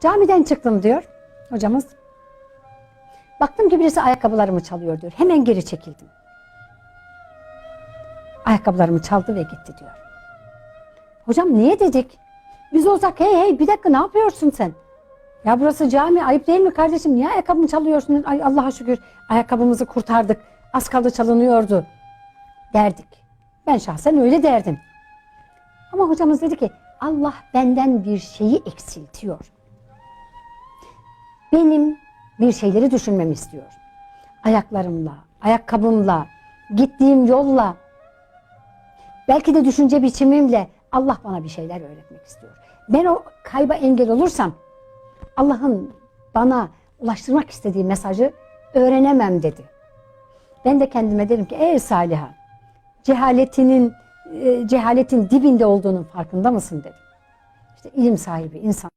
Camiden çıktım diyor hocamız. Baktım ki birisi ayakkabılarımı çalıyor diyor. Hemen geri çekildim. Ayakkabılarımı çaldı ve gitti diyor. Hocam niye dedik? Biz olsak hey hey bir dakika ne yapıyorsun sen? Ya burası cami ayıp değil mi kardeşim? Niye ayakkabımı çalıyorsun? Ay Allah'a şükür ayakkabımızı kurtardık. Az kaldı çalınıyordu derdik. Ben şahsen öyle derdim. Ama hocamız dedi ki Allah benden bir şeyi eksiltiyor. Benim bir şeyleri düşünmemi istiyor. Ayaklarımla, ayakkabımla, gittiğim yolla, belki de düşünce biçimimle Allah bana bir şeyler öğretmek istiyor. Ben o kayba engel olursam Allah'ın bana ulaştırmak istediği mesajı öğrenemem dedi. Ben de kendime dedim ki ey Saliha cehaletinin e, cehaletin dibinde olduğunun farkında mısın dedim. İşte ilim sahibi insan